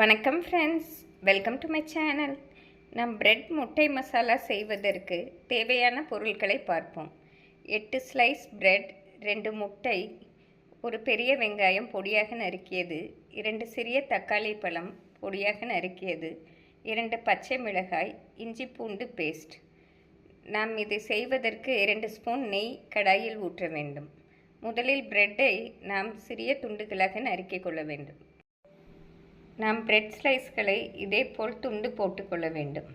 வணக்கம் friends welcome to my channel நம் bread முட்டை மசாலா செய்வதற்கு தேவையான பொருட்களை பார்ப்போம். எட்டு ஸ்லைஸ் பிரெட் ரெண்டு முட்டை ஒரு பெரிய வெங்காயம் பொடியாக நறுக்கியது இரண்டு சிறிய தக்காளி பழம் பொடியாக நறுக்கியது இரண்டு பச்சை மிளகாய் இஞ்சி பூண்டு பேஸ்ட் நாம் இதை செய்வதற்கு இரண்டு ஸ்பூன் நெய் கடாயில் ஊற்ற வேண்டும். முதலில் பிரெட்டை நாம் சிறிய துண்டுகளாக நறுக்கிக் கொள்ள வேண்டும். நாம் பிரெட் ஸ்லைஸ்களை இதே போல் துண்டு போட்டுக்கொள்ள வேண்டும்.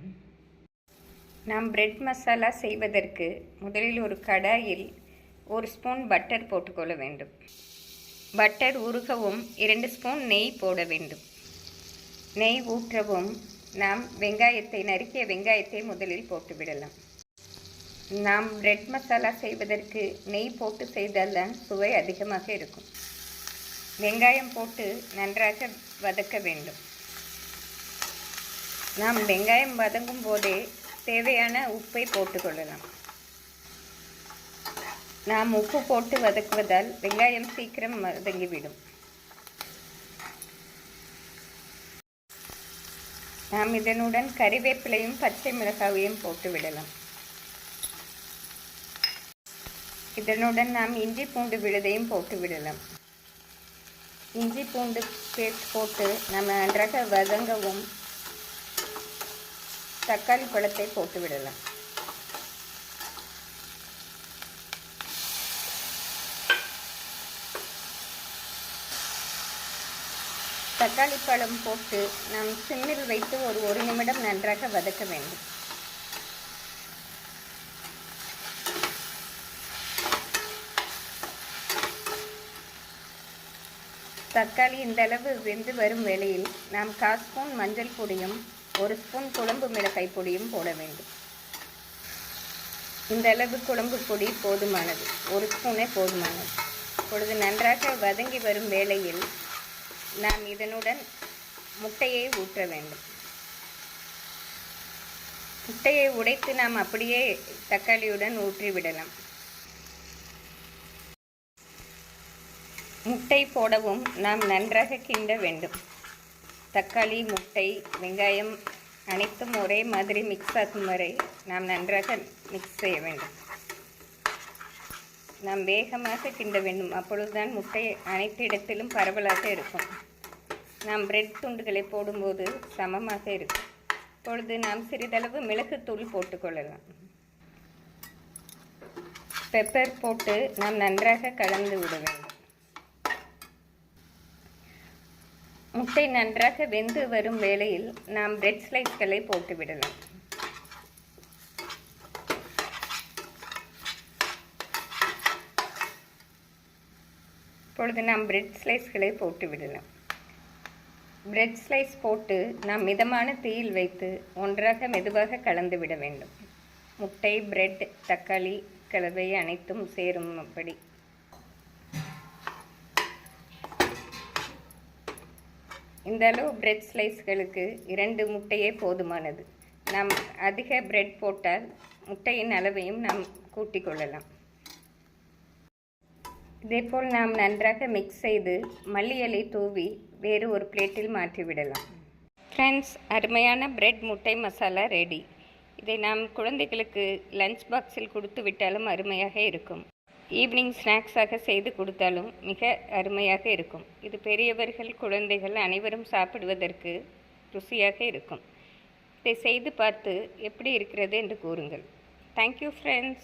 நாம் பிரெட் மசாலா செய்வதற்கு முதலில் ஒரு கடாயில் ஒரு ஸ்பூன் பட்டர் போட்டுக்கொள்ள வேண்டும். பட்டர் உருகவும் இரண்டு ஸ்பூன் நெய் போட வேண்டும். நெய் ஊற்றவும் நாம் வெங்காயத்தை நறுக்கிய வெங்காயத்தை முதலில் போட்டுவிடலாம் நாம் பிரெட் மசாலா செய்வதற்கு நெய் போட்டு செய்தால்தான் சுவை அதிகமாக இருக்கும். வெங்காயம் போட்டு நன்றாக வதக்க வேண்டும். நாம் வெங்காயம் வதங்கும் போதே தேவையான உப்பை போட்டுக்கொள்ளலாம் நாம் உப்பு போட்டு வதக்குவதால் வெங்காயம் சீக்கிரம் வதங்கிவிடும். நாம் இதனுடன் கறிவேப்பிலையும் பச்சை மிளகாவையும் போட்டு விடலாம். இதனுடன் நாம் இஞ்சி பூண்டு விழுதையும் போட்டு விடலாம். இஞ்சி பூண்டு பேஸ்ட் போட்டு நம்ம நன்றாக வதங்கவும் தக்காளி பழத்தை போட்டு விடலாம். தக்காளி பழம் போட்டு நாம் சிம்மில் வைத்து ஒரு ஒரு நிமிடம் நன்றாக வதக்க வேண்டும். தக்காளி இந்த அளவு வெந்து வரும் வேளையில் நாம் கால் ஸ்பூன் மஞ்சள் பொடியும் ஒரு ஸ்பூன் குழம்பு மிளகாய் பொடியும் போட வேண்டும். இந்த அளவு குழம்பு பொடி போதுமானது. ஒரு ஸ்பூனே போதுமானது. பொழுது நன்றாக வதங்கி வரும் வேளையில் நாம் இதனுடன் முட்டையை ஊற்ற வேண்டும். முட்டையை உடைத்து நாம் அப்படியே தக்காளியுடன் ஊற்றிவிடலாம். முட்டை போடவும் நாம் நன்றாக கிண்ட வேண்டும். தக்காளி முட்டை வெங்காயம் அனைத்தும் ஒரே மாதிரி மிக்ஸ் ஆகும் வரை நாம் நன்றாக மிக்ஸ் செய்ய வேண்டும். நாம் வேகமாக கிண்ட வேண்டும். அப்பொழுதுதான் முட்டை அனைத்து இடத்திலும் பரவலாக இருக்கும். நாம் பிரெட் துண்டுகளை போடும்போது சமமாக இருக்கும். இப்பொழுது நாம் சிறிதளவு மிளகுத்தூள் போட்டுக்கொள்ளலாம் பெப்பர் போட்டு நாம் நன்றாக கலந்து விட வேண்டும். முட்டை நன்றாக வெந்து வரும் வேளையில் நாம் பிரெட் ஸ்லைஸ்களை போட்டுவிடலாம். இப்பொழுது நாம் பிரெட் ஸ்லைஸ்களை போட்டு விடலாம் பிரெட் ஸ்லைஸ் போட்டு நாம் மிதமான தீயில் வைத்து ஒன்றாக மெதுவாக கலந்து விட வேண்டும். முட்டை பிரெட் தக்காளி கலவை அனைத்தும் சேரும் அப்படி. இந்த அளவு பிரெட் ஸ்லைஸ்களுக்கு இரண்டு முட்டையே போதுமானது. நாம் அதிக பிரெட் போட்டால் முட்டையின் அளவையும் நாம் கூட்டிக் கொள்ளலாம். இதேபோல் நாம் நன்றாக மிக்ஸ் செய்து மல்லி இலை தூவி வேறு ஒரு பிளேட்டில் மாற்றிவிடலாம் ஃப்ரெண்ட்ஸ் அருமையான பிரெட் முட்டை மசாலா ரெடி இதை நாம் குழந்தைகளுக்கு லஞ்ச் பாக்ஸில் கொடுத்து விட்டாலும் அருமையாக இருக்கும். ஈவினிங் ஸ்நாக்ஸாக செய்து கொடுத்தாலும் மிக அருமையாக இருக்கும். இது பெரியவர்கள் குழந்தைகள் அனைவரும் சாப்பிடுவதற்கு ருசியாக இருக்கும். இதை செய்து பார்த்து எப்படி இருக்கிறது என்று கூறுங்கள். Thank you friends